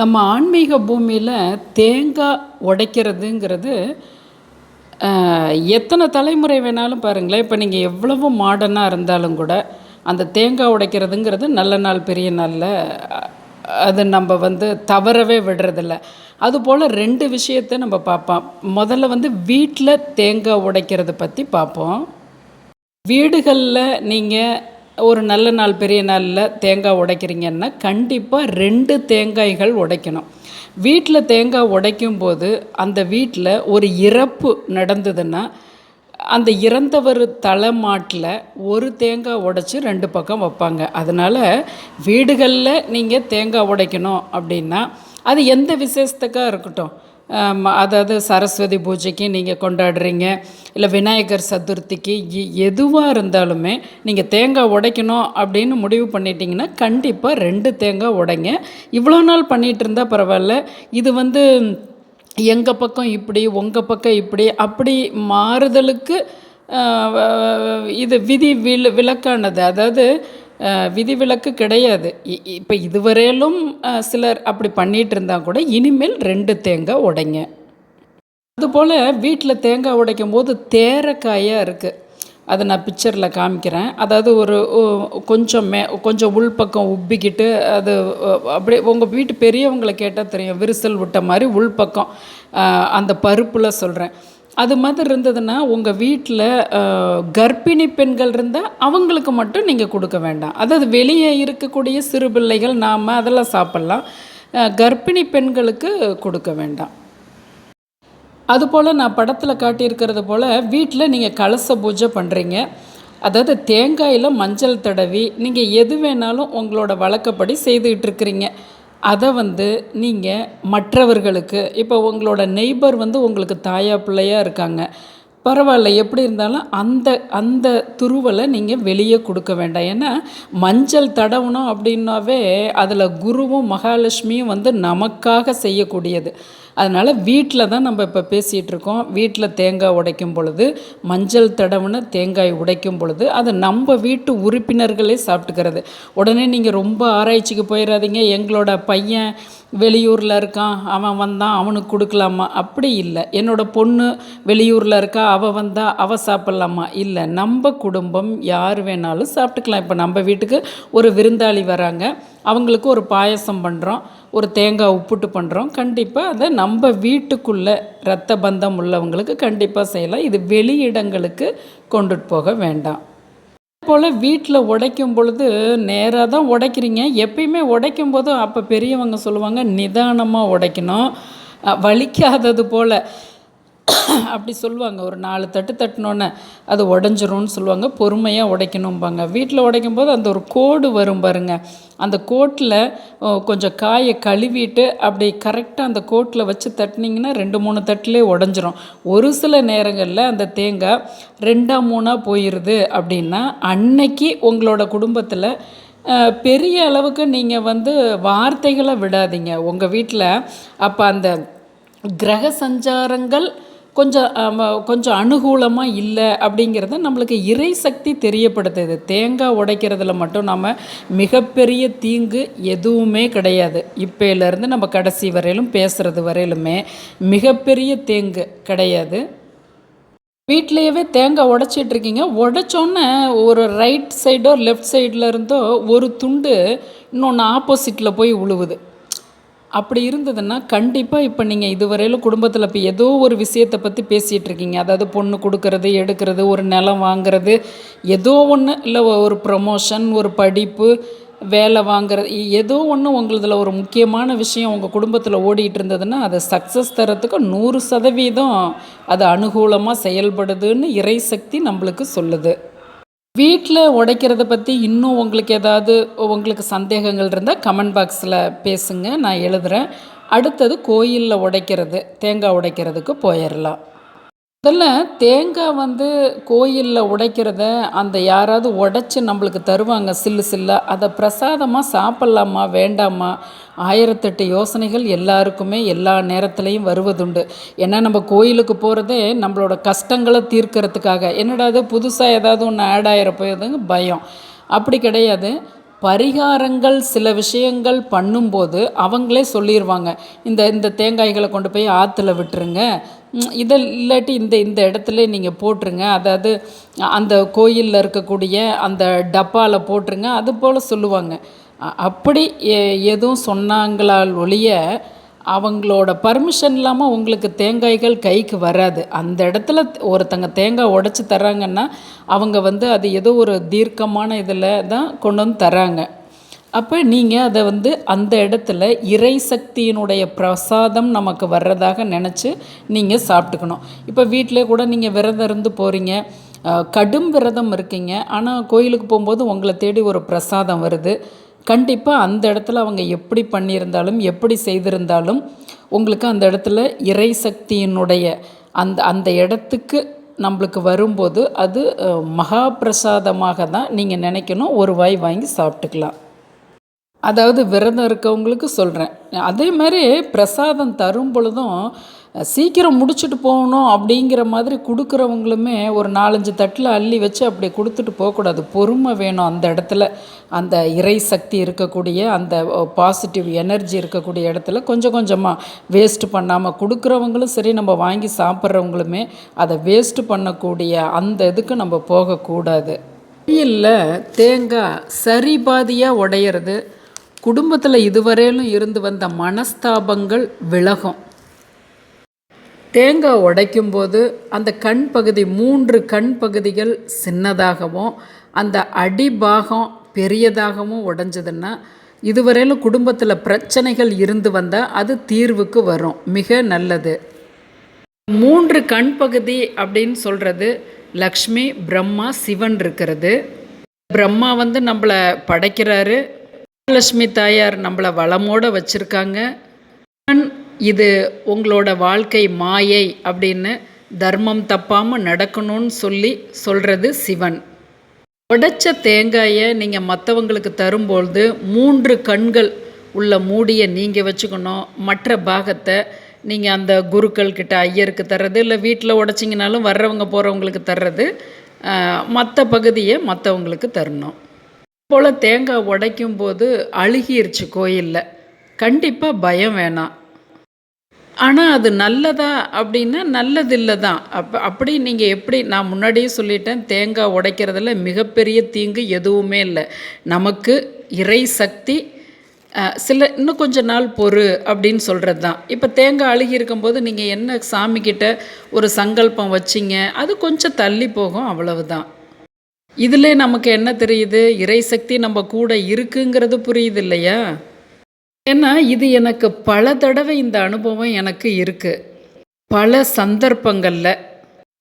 நம்ம ஆன்மீக பூமியில் தேங்காய் உடைக்கிறதுங்கிறது எத்தனை தலைமுறை வேணாலும் பாருங்களேன். இப்போ நீங்கள் எவ்வளவு மாடர்னாக இருந்தாலும் கூட அந்த தேங்காய் உடைக்கிறதுங்கிறது நல்ல நாள் பெரிய நாளில் அது நம்ம வந்து தவறவே விடுறதில்ல. அதுபோல் ரெண்டு விஷயத்தை நம்ம பார்ப்போம். முதல்ல வந்து வீட்டில் தேங்காய் உடைக்கிறது பற்றி பார்ப்போம். வீடுகளில் நீங்கள் ஒரு நல்ல நாள் பெரிய நாளில் தேங்காய் உடைக்கிறீங்கன்னா கண்டிப்பாக ரெண்டு தேங்காய்கள் உடைக்கணும். வீட்டில் தேங்காய் உடைக்கும் போது அந்த வீட்டில் ஒரு இறப்பு நடந்ததுன்னா அந்த இறந்தவர் தலைமாட்டில் ஒரு தேங்காய் உடைச்சி ரெண்டு பக்கம் வைப்பாங்க. அதனால் வீடுகளில் நீங்கள் தேங்காய் உடைக்கணும் அப்படின்னா அது எந்த விசேஷத்துக்காக இருக்கட்டும். அதாவது சரஸ்வதி பூஜைக்கு நீங்கள் கொண்டாடுறீங்க இல்லை விநாயகர் சதுர்த்திக்கு எதுவாக இருந்தாலுமே நீங்கள் தேங்காய் உடைக்கணும் அப்படின்னு முடிவு பண்ணிட்டீங்கன்னா கண்டிப்பாக ரெண்டு தேங்காய் உடைங்க. இவ்வளோ நாள் பண்ணிகிட்டு இருந்தால் பரவாயில்ல. இது வந்து எங்கள் பக்கம் இப்படி உங்கள் பக்கம் இப்படி அப்படி மாறுதலுக்கு இது விதி விழு விலக்கானது. அதாவது விதிவிலக்கு கிடையாது. இப்போ இதுவரையிலும் சிலர் அப்படி பண்ணிட்டு இருந்தால் கூட இனிமேல் ரெண்டு தேங்காய் உடைங்க. அதுபோல் வீட்டில் தேங்காய் உடைக்கும் போது தேரைக்காயாக இருக்குது அதை நான் பிக்சரில் காமிக்கிறேன். அதாவது ஒரு கொஞ்சம் மே கொஞ்சம் உள்பக்கம் உப்பிக்கிட்டு அது அப்படி அப்படியே உங்கள் வீட்டு பெரியவங்களை கேட்டால் தெரியும். விரிசல் விட்ட மாதிரி உள்பக்கம் அந்த பருப்பில் சொல்கிறேன் அது மாதிரி இருந்ததுன்னா உங்கள் வீட்டில் கர்ப்பிணி பெண்கள் இருந்தால் அவங்களுக்கு மட்டும் நீங்கள் கொடுக்க வேண்டாம். அதாவது வெளியே இருக்கக்கூடிய சிறு பிள்ளைகள் நாம் அதெல்லாம் சாப்பிட்லாம். கர்ப்பிணி பெண்களுக்கு கொடுக்க வேண்டாம். அதுபோல் நான் படத்தில் காட்டியிருக்கிறது போல் வீட்டில் நீங்கள் கலச பூஜை பண்ணுறீங்க அதாவது தேங்காயில் மஞ்சள் தடவி நீங்கள் எது வேணாலும் உங்களோட வழக்கப்படி செய்துக்கிட்டு இருக்கிறீங்க. அதை வந்து நீங்கள் மற்றவர்களுக்கு இப்போ உங்களோட நெய்பர் வந்து உங்களுக்கு தாயா பிள்ளையாக இருக்காங்க. பரவாயில்ல எப்படி இருந்தாலும் அந்த அந்த துருவலை நீங்கள் வெளியே கொடுக்க வேண்டாம். ஏன்னா மஞ்சள் தடவணும் அப்படின்னாவே அதில் குருவும் மகாலட்சுமியும் வந்து நமக்காக செய்யக்கூடியது. அதனால் வீட்டில் தான் நம்ம இப்போ பேசிகிட்டு இருக்கோம். வீட்டில் தேங்காய் உடைக்கும் பொழுது மஞ்சள் தடவுன தேங்காய் உடைக்கும் பொழுது அது நம்ம வீட்டு உறுப்பினர்களே சாப்பிட்டுக்கிறது. உடனே நீங்கள் ரொம்ப ஆராய்ச்சிக்கு போயிடாதீங்க எங்களோட பையன் வெளியூரில் இருக்கான் அவன் வந்தான் அவனுக்கு கொடுக்கலாமா? அப்படி இல்லை. என்னோட பொண்ணு வெளியூரில் இருக்கா அவள் வந்தால் அவள் சாப்பிட்லாமா? இல்லை. நம்ம குடும்பம் யார் வேணாலும் சாப்பிட்டுக்கலாம். இப்போ நம்ம வீட்டுக்கு ஒரு விருந்தாளி வராங்க. அவங்களுக்கு ஒரு பாயசம் பண்ணுறோம் ஒரு தேங்காய் உப்புட்டு பண்ணுறோம் கண்டிப்பாக அதை நம்ம வீட்டுக்குள்ளே ரத்த பந்தம் உள்ளவங்களுக்கு கண்டிப்பாக செய்யலாம். இது வெளியிடங்களுக்கு கொண்டுட்டு போக வேண்டாம். போல் வீட்டில் உடைக்கும் பொழுது நேராக தான் உடைக்கிறீங்க. எப்பயுமே உடைக்கும் போதும் அப்போ பெரியவங்க சொல்லுவாங்க நிதானமாக உடைக்கணும். வலிக்காதது போல். அப்படி சொல்லுவாங்க. ஒரு நாலு தட்டு தட்டினோன்னே அது உடஞ்சிரும்னு சொல்லுவாங்க. பொறுமையாக உடைக்கணும்பாங்க. வீட்டில் உடைக்கும் போது அந்த ஒரு கோடு வரும் பாருங்க. அந்த கோட்டில் கொஞ்சம் காயை கழுவிட்டு அப்படி கரெக்டாக அந்த கோட்டில் வச்சு தட்டினீங்கன்னா ரெண்டு மூணு தட்டிலே உடஞ்சிரும். ஒரு சில நேரங்களில் அந்த தேங்காய் ரெண்டாம் மூணாக போயிடுது அப்படின்னா அன்னைக்கு உங்களோட குடும்பத்தில் பெரிய அளவுக்கு நீங்கள் வந்து வார்த்தைகளை விடாதீங்க. உங்கள் வீட்டில் அப்போ அந்த கிரக சஞ்சாரங்கள் கொஞ்சம் கொஞ்சம் அனுகூலமாக இல்லை அப்படிங்கிறத நம்மளுக்கு இறை சக்தி தெரியப்படுத்துது. தேங்காய் உடைக்கிறதுல மட்டும் நம்ம மிகப்பெரிய தீங்கு எதுவுமே கிடையாது. இப்போலேருந்து நம்ம கடைசி வரையிலும் பேசுகிறது வரையிலுமே மிகப்பெரிய தேங்கு கிடையாது. வீட்லேயே தேங்காய் உடைச்சிட்டு இருக்கீங்க. உடச்சோன்னே ஒரு ரைட் சைடோ லெஃப்ட் சைடில் இருந்தோ ஒரு துண்டு இன்னொன்று ஆப்போசிட்டில் போய் உழுவுது. அப்படி இருந்ததுன்னா கண்டிப்பாக இப்போ நீங்கள் இதுவரையிலும் குடும்பத்தில் இப்போ ஏதோ ஒரு விஷயத்தை பற்றி பேசிகிட்டு இருக்கீங்க. அதாவது பொண்ணு கொடுக்கறது எடுக்கிறது ஒரு நிலம் வாங்குறது ஏதோ ஒன்று இல்லை ஒரு ப்ரமோஷன் ஒரு படிப்பு வேலை வாங்குறது ஏதோ ஒன்று உங்களுதில் ஒரு முக்கியமான விஷயம் உங்கள் குடும்பத்தில் ஓடிட்டு இருந்ததுன்னா அதை சக்ஸஸ் தரத்துக்கு நூறு சதவீதம் அது அனுகூலமாக செயல்படுதுன்னு இறை சக்தி நம்மளுக்கு சொல்லுது. வீட்டில் உடைக்கிறத பற்றி இன்னும் உங்களுக்கு ஏதாவது உங்களுக்கு சந்தேகங்கள் இருந்தால் கமெண்ட் பாக்ஸில் பேசுங்க. நான் எழுதுகிறேன் அடுத்தது கோயிலில் உடைக்கிறது தேங்காய் உடைக்கிறதுக்கு போயிடலாம் முதல்ல தேங்காய் வந்து கோயிலில் உடைக்கிறத அந்த யாராவது உடைச்சி நம்மளுக்கு தருவாங்க சில்லு சில்லாக அதை பிரசாதமாக சாப்பிட்லாமா வேண்டாமா? ஆயிரத்தெட்டு யோசனைகள் எல்லாருக்குமே எல்லா நேரத்துலையும் வருவதுண்டு. ஏன்னா நம்ம கோயிலுக்கு போகிறதே நம்மளோட கஷ்டங்களை தீர்க்கறதுக்காக. என்னடா அது புதுசாக ஏதாவது ஒன்று ஆட் ஆகிற போயதுங்க பயம். அப்படி கிடையாது. பரிகாரங்கள் சில விஷயங்கள் பண்ணும்போது அவங்களே சொல்லிடுவாங்க இந்த இந்த தேங்காய்களை கொண்டு போய் ஆற்றுல விட்டுருங்க. இதை இல்லாட்டி இந்த இந்த இடத்துல நீங்கள் போட்டுருங்க. அதாவது அந்த கோயிலில் இருக்கக்கூடிய அந்த டப்பாவில் போட்டுருங்க. அது போல் சொல்லுவாங்க. அப்படி எதுவும் சொன்னாங்களால் ஒழிய அவங்களோட பர்மிஷன் இல்லாமல் உங்களுக்கு தேங்காய்கள் கைக்கு வராது. அந்த இடத்துல ஒருத்தங்க தேங்காய் உடச்சி தராங்கன்னா அவங்க வந்து அது ஏதோ ஒரு தீர்க்கமான இதில் தான் கொண்டு வந்து தராங்க அப்போ நீங்கள் அதை வந்து அந்த இடத்துல இறை சக்தியினுடைய பிரசாதம் நமக்கு வர்றதாக நினச்சி நீங்கள் சாப்பிட்டுக்கணும். இப்போ வீட்டிலே கூட நீங்கள் விரதம் இருந்து போகிறீங்க கடும் விரதம் இருக்கீங்க. ஆனால் கோயிலுக்கு போகும்போது உங்களை தேடி ஒரு பிரசாதம் வருது. கண்டிப்பாக அந்த இடத்துல அவங்க எப்படி பண்ணியிருந்தாலும் எப்படி செய்திருந்தாலும் உங்களுக்கு அந்த இடத்துல இறை சக்தியினுடைய அந்த அந்த இடத்துக்கு நம்மளுக்கு வரும்போது அது மகா பிரசாதமாக தான் நீங்கள் நினைக்கணும். ஒரு வாய் வாங்கி சாப்பிட்டுக்கலாம். அதாவது விரதம் இருக்கவங்களுக்கு சொல்கிறேன் அதே மாதிரி பிரசாதம் தரும் பொழுதும் சீக்கிரம் முடிச்சுட்டு போகணும் அப்படிங்கிற மாதிரி கொடுக்குறவங்களுமே ஒரு நாலஞ்சு தட்டில் அள்ளி வச்சு அப்படி கொடுத்துட்டு போகக்கூடாது. பொறுமை வேணும் அந்த இடத்துல. அந்த இறை சக்தி இருக்கக்கூடிய அந்த பாசிட்டிவ் எனர்ஜி இருக்கக்கூடிய இடத்துல கொஞ்சம் கொஞ்சமாக வேஸ்ட்டு பண்ணாமல் கொடுக்குறவங்களும் சரி நம்ம வாங்கி சாப்பிட்றவங்களுமே அதை வேஸ்ட்டு பண்ணக்கூடிய அந்த இதுக்கு நம்ம போகக்கூடாது. கோயிலில் தேங்காய் சரி பாதியாக உடையிறது குடும்பத்தில் இதுவரையிலும் இருந்து வந்த மனஸ்தாபங்கள் விலகும். தேங்காய் உடைக்கும்போது அந்த கண் பகுதி மூன்று கண் பகுதிகள் சின்னதாகவும் அந்த அடிபாகம் பெரியதாகவும் உடஞ்சதுன்னா இதுவரையிலும் குடும்பத்தில் பிரச்சனைகள் இருந்து வந்தால் அது தீர்வுக்கு வரும். மிக நல்லது. மூன்று கண் பகுதி அப்படின்னு சொல்கிறது லக்ஷ்மி பிரம்மா சிவன் இருக்கிறது. பிரம்மா வந்து நம்மளை படைக்கிறாரு. லட்சுமி தாயார் நம்மளை வளமோட வச்சுருக்காங்க. இது உங்களோட வாழ்க்கை மாயை அப்படின்னு தர்மம் தப்பாமல் நடக்கணும்னு சொல்லி சொல்கிறது சிவன். உடைச்ச தேங்காயை நீங்கள் மற்றவங்களுக்கு தரும்பொழுது மூன்று கண்கள் உள்ள மூடியை நீங்கள் வச்சுக்கணும். மற்ற பாகத்தை நீங்கள் அந்த குருக்கள் கிட்ட ஐயருக்கு தர்றது இல்லை வீட்டில் உடைச்சிங்கனாலும் வர்றவங்க போகிறவங்களுக்கு தர்றது மற்ற பகுதியை மற்றவங்களுக்கு தரணும். போல் தேங்காய் உடைக்கும் போது அழுகிருச்சு கோயிலில். கண்டிப்பாக பயம் வேணாம். ஆனால் அது நல்லதா அப்படின்னா நல்லதில்லை தான் அப்போ அப்படி நீங்கள் எப்படி நான் முன்னாடியே சொல்லிட்டேன் தேங்காய் உடைக்கிறதுல மிகப்பெரிய தீங்கு எதுவுமே இல்லை. நமக்கு இறை சக்தி சில இன்னும் கொஞ்ச நாள் பொறு அப்படின்னு சொல்கிறது தான் இப்போ தேங்காய் அழுகி இருக்கும்போது நீங்கள் என்ன சாமிக்கிட்ட ஒரு சங்கல்பம் வச்சிங்க அது கொஞ்சம் தள்ளி போகும் அவ்வளவுதான். இதில் நமக்கு என்ன தெரியுது? இறை சக்தி நம்ம கூட இருக்குங்கிறது புரியுது இல்லையா? ஏன்னா இது எனக்கு பல தடவை இந்த அனுபவம் எனக்கு இருக்குது பல சந்தர்ப்பங்களில்.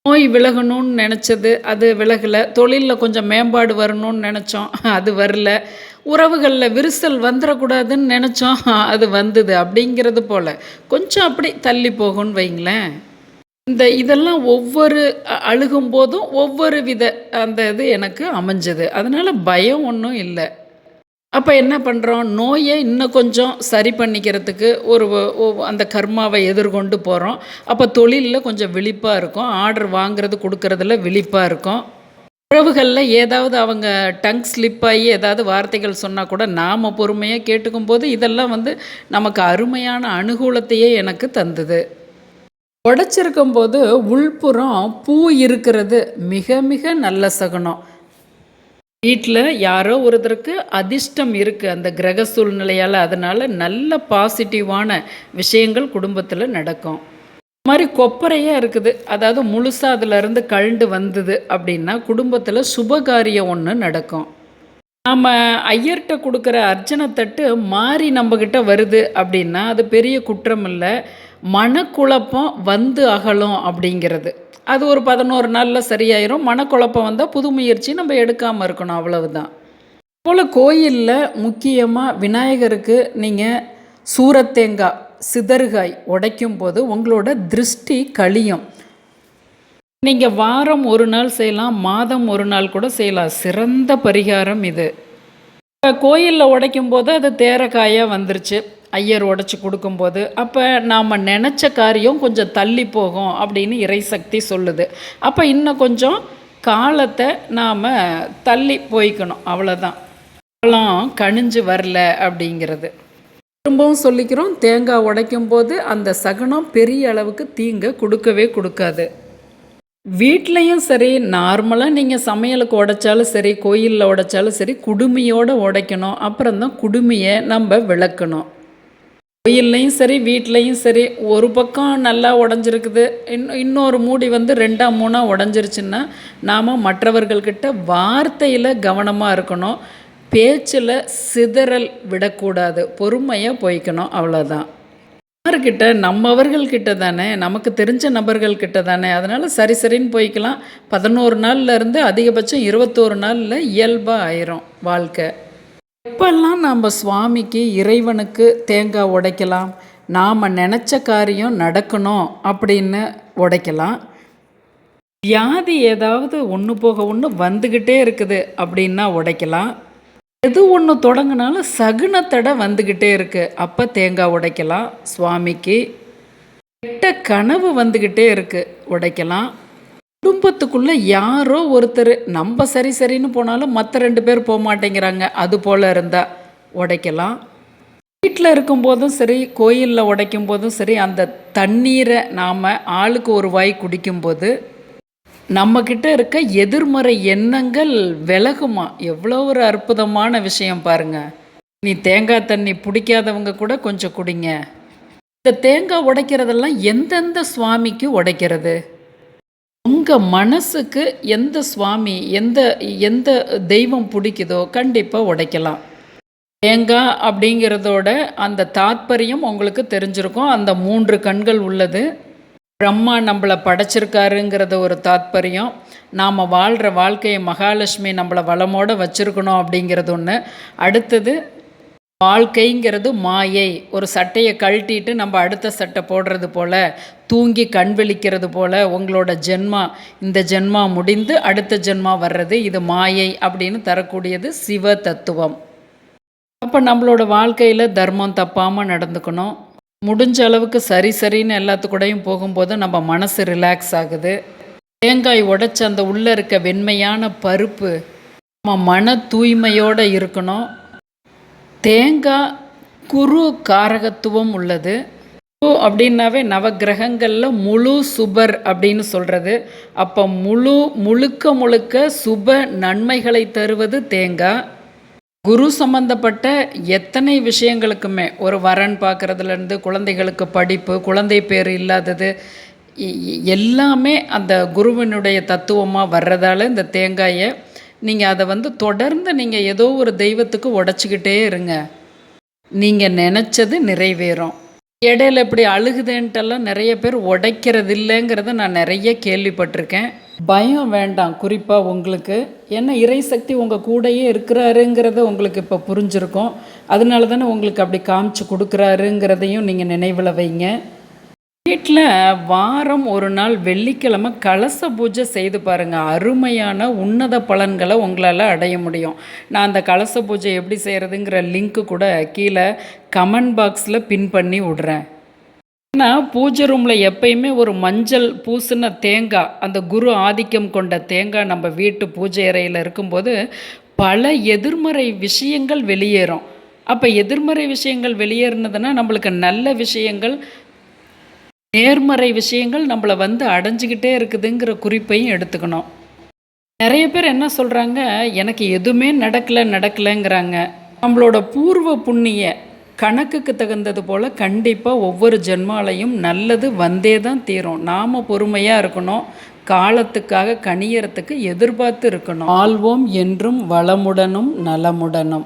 நோய் விலகணும்னு நினச்சது அது விலகலை. தொழிலில் கொஞ்சம் மேம்பாடு வரணும்னு நினச்சோம் அது வரல. உறவுகளில் விரிசல் வந்துடக்கூடாதுன்னு நினச்சோம் அது வந்தது அப்படிங்கிறது போல். கொஞ்சம் அப்படி தள்ளி போகும்னு வைங்களேன். இந்த இதெல்லாம் ஒவ்வொரு அழுகும் போதும் ஒவ்வொரு வித அந்த இது எனக்கு அமைஞ்சது. அதனால் பயம் ஒன்றும் இல்லை. அப்போ என்ன பண்ணுறோம் நோயை இன்னும் கொஞ்சம் சரி பண்ணிக்கிறதுக்கு ஒரு அந்த கர்மாவை எதிர்கொண்டு போகிறோம் அப்போ தொழிலில் கொஞ்சம் விழிப்பாக இருக்கும். ஆர்டர் வாங்குறது கொடுக்கறதுல விழிப்பாக இருக்கும். உறவுகளில் ஏதாவது அவங்க டங் ஸ்லிப் ஆகி ஏதாவது வார்த்தைகள் சொன்னால் கூட நாம் பொறுமையாக கேட்டுக்கும் போது இதெல்லாம் வந்து நமக்கு அருமையான அனுகூலத்தையே எனக்கு தந்தது. உடைச்சிருக்கும் போது உள்புறம் பூ இருக்கிறது. மிக மிக நல்ல சகுனம். வீட்டில் யாரோ ஒருத்தருக்கு அதிர்ஷ்டம் இருக்குது அந்த கிரக சூழ்நிலையால். அதனால் நல்ல பாசிட்டிவான விஷயங்கள் குடும்பத்தில் நடக்கும். இது மாதிரி கொப்பரையாக இருக்குது. அதாவது முழுசாக அதிலிருந்து கழண்டு வந்தது அப்படின்னா குடும்பத்தில் சுபகாரியம் ஒன்று நடக்கும். நாம் ஐயர்கிட்ட கொடுக்குற அர்ச்சனை தட்டு மாறி நம்மக்கிட்ட வருது அப்படின்னா அது பெரிய குற்றம் இல்லை மனக்குழப்பம் வந்து அகலும் அப்படிங்கிறது. அது ஒரு பதினோரு நாளில் சரியாயிரும். மனக்குழப்பம் வந்தால் புது முயற்சி நம்ம எடுக்காமல் இருக்கணும். அவ்வளவுதான். போல் கோயிலில் முக்கியமாக விநாயகருக்கு நீங்கள் சூரத்தேங்காய் சிதறுகாய் உடைக்கும் போது உங்களோட திருஷ்டி கழியும். நீங்கள் வாரம் ஒரு நாள் செய்யலாம் மாதம் ஒரு நாள் கூட செய்யலாம். சிறந்த பரிகாரம் இது. கோயிலில் உடைக்கும் போது அது தேரக்காயாக வந்துருச்சு. ஐயர் உடைச்சி கொடுக்கும்போது அப்போ நாம் நினச்ச காரியம் கொஞ்சம் தள்ளி போகும் அப்படின்னு இறைசக்தி சொல்லுது. அப்போ இன்னும் கொஞ்சம் காலத்தை நாம் தள்ளி போய்க்கணும் அவ்வளோதான் பழம் கனிஞ்சு வரல அப்படிங்கிறது. திரும்பவும் சொல்லிக்கிறோம் தேங்காய் உடைக்கும் போது அந்த சகுனம் பெரிய அளவுக்கு தீங்க கொடுக்கவே கொடுக்காது. வீட்லேயும் சரி நார்மலாக நீங்கள் சமையலுக்கு உடைச்சாலும் சரி கோயிலில் உடைச்சாலும் சரி குடுமையோடு உடைக்கணும். அப்புறம் தான் குடுமையை நம்ம விளக்கணும். கோயில்லையும் சரி வீட்லேயும் சரி ஒரு பக்கம் நல்லா உடஞ்சிருக்குது. இன்னும் இன்னொரு மூடி வந்து ரெண்டாம் மூணாக உடஞ்சிருச்சுன்னா நாம் மற்றவர்கள்கிட்ட வார்த்தையில் கவனமாக இருக்கணும். பேச்சில் சிதறல் விடக்கூடாது. பொறுமையாக போய்க்கணும். அவ்வளோதான் யார்கிட்ட? நம்மவர்கள்கிட்ட தானே. நமக்கு தெரிஞ்ச நபர்கள்கிட்ட தானே. அதனால் சரி சரின்னு போய்க்கலாம். பதினோரு நாள்லேருந்து அதிகபட்சம் இருபத்தோரு நாளில் இயல்பாக ஆயிரும் வாழ்க்கை. எப்பெல்லாம் நம்ம சுவாமிக்கு இறைவனுக்கு தேங்காய் உடைக்கலாம் நாம் நினச்ச காரியம் நடக்கணும் அப்படின்னு உடைக்கலாம். வியாதி ஏதாவது ஒன்று போக ஒன்று வந்துக்கிட்டே இருக்குது அப்படின்னா உடைக்கலாம். எது ஒன்று தொடங்கினாலும் சகுனத்தடை வந்துக்கிட்டே இருக்குது அப்போ தேங்காய் உடைக்கலாம் சுவாமிக்கு. கெட்ட கனவு வந்துக்கிட்டே இருக்குது உடைக்கலாம். குடும்பத்துக்குள்ளே யாரோ ஒருத்தர் நம்ம சரி சரின்னு போனாலும் மற்ற ரெண்டு பேர் போக மாட்டேங்கிறாங்க. அது போல் இருந்தால் உடைக்கலாம். வீட்டில் இருக்கும்போதும் சரி கோயிலில் உடைக்கும் போதும் சரி அந்த தண்ணீரை நாம் ஆளுக்கு ஒரு வாய் குடிக்கும்போது நம்மக்கிட்ட இருக்க எதிர்மறை எண்ணங்கள் விலகுமா? எவ்வளோ ஒரு அற்புதமான விஷயம் பாருங்கள் நீ தேங்காய் தண்ணி பிடிக்காதவங்க கூட கொஞ்சம் குடிங்க. இந்த தேங்காய் உடைக்கிறதெல்லாம் எந்தெந்த சுவாமிக்கு உடைக்கிறது? உங்கள் மனசுக்கு எந்த சுவாமி எந்த எந்த தெய்வம் பிடிக்குதோ கண்டிப்பாக உடைக்கலாம். தேங்காய் அப்படிங்கிறதோட அந்த தாத்பரியம் உங்களுக்கு தெரிஞ்சிருக்கும். அந்த மூன்று கண்கள் உள்ளது. பிரம்மா நம்மளை படைச்சிருக்காருங்கிறத ஒரு தாத்பரியம். நாம் வாழ்கிற வாழ்க்கையை மகாலட்சுமி நம்மளை வளமோடு வச்சுருக்கணும் அப்படிங்கிறது ஒன்று அடுத்தது வாழ்க்கைங்கிறது மாயை. ஒரு சட்டையை கழட்டிட்டு நம்ம அடுத்த சட்டை போடுறது போல் தூங்கி கண் விழிக்கிறது போல் உங்களோட ஜென்மா இந்த ஜென்மா முடிந்து அடுத்த ஜென்மா வர்றது இது மாயை அப்படின்னு தரக்கூடியது சிவ தத்துவம். அப்போ நம்மளோட வாழ்க்கையில் தர்மம் தப்பாமல் நடந்துக்கணும். முடிஞ்ச அளவுக்கு சரி சரின்னு எல்லாத்துக்கூடையும் போகும்போது நம்ம மனசு ரிலாக்ஸ் ஆகுது. தேங்காய் உடைச்ச அந்த உள்ளே இருக்க வெண்மையான பருப்பு நம்ம மன தூய்மையோடு இருக்கணும். தேங்காய் குரு காரகத்துவம் உள்ளது. குரு அப்படின்னாவே நவகிரகங்களில் முழு சுபர் அப்படின்னு சொல்கிறது அப்போ முழு முழுக்க முழுக்க சுப நன்மைகளை தருவது தேங்காய் குரு சம்மந்தப்பட்ட எத்தனை விஷயங்களுக்குமே ஒரு வரன் பார்க்குறதுலேருந்து குழந்தைகளுக்கு படிப்பு குழந்தை பேர் இல்லாதது எல்லாமே அந்த குருவினுடைய தத்துவமாக வர்றதால இந்த தேங்காயை நீங்கள் அதை வந்து தொடர்ந்து நீங்கள் ஏதோ ஒரு தெய்வத்துக்கு உடச்சிக்கிட்டே இருங்க. நீங்கள் நினச்சது நிறைவேறும். இடையில இப்படி அழுகுதேன்ட்டெல்லாம் நிறைய பேர் உடைக்கிறது இல்லைங்கிறத நான் நிறைய கேள்விப்பட்டிருக்கேன். பயம் வேண்டாம். குறிப்பாக உங்களுக்கு ஏன்னா இறை சக்தி உங்கள் கூடையே இருக்கிறாருங்கிறத உங்களுக்கு இப்போ புரிஞ்சிருக்கும். அதனால தானே உங்களுக்கு அப்படி காமிச்சு கொடுக்குறாருங்கிறதையும் நீங்கள் நினைவில் வைங்க. வீட்டில் வாரம் ஒரு நாள் வெள்ளிக்கிழமை கலச பூஜை செய்து பாருங்கள் அருமையான உன்னத பலன்களை உங்களால் அடைய முடியும். நான் அந்த கலச பூஜை எப்படி செய்கிறதுங்கிற லிங்க்கு கூட கீழே கமெண்ட் பாக்ஸில் பின் பண்ணி விட்றேன். ஏன்னா பூஜை ரூமில் எப்பயுமே ஒரு மஞ்சள் பூசின தேங்காய் அந்த குரு ஆதிக்கம் கொண்ட தேங்காய் நம்ம வீட்டு பூஜை அறையில் இருக்கும்போது பல எதிர்மறை விஷயங்கள் வெளியேறும். அப்போ எதிர்மறை விஷயங்கள் வெளியேறினதுன்னா நம்மளுக்கு நல்ல விஷயங்கள் நேர்மறை விஷயங்கள் நம்மளை வந்து அடைஞ்சிக்கிட்டே இருக்குதுங்கிற குறிப்பையும் எடுத்துக்கணும். நிறைய பேர் என்ன சொல்கிறாங்க எனக்கு எதுவுமே நடக்கலை நடக்கலைங்கிறாங்க. நம்மளோட பூர்வ புண்ணிய கணக்குக்கு தகுந்தது போல் கண்டிப்பாக ஒவ்வொரு ஜென்மாலையும் நல்லது வந்தே தான் தீரும். நாம் பொறுமையாக இருக்கணும். காலத்துக்காக கணியறத்துக்கு எதிர்பார்த்து இருக்கணும். ஆள்வோம் என்றும் வளமுடனும் நலமுடனும்.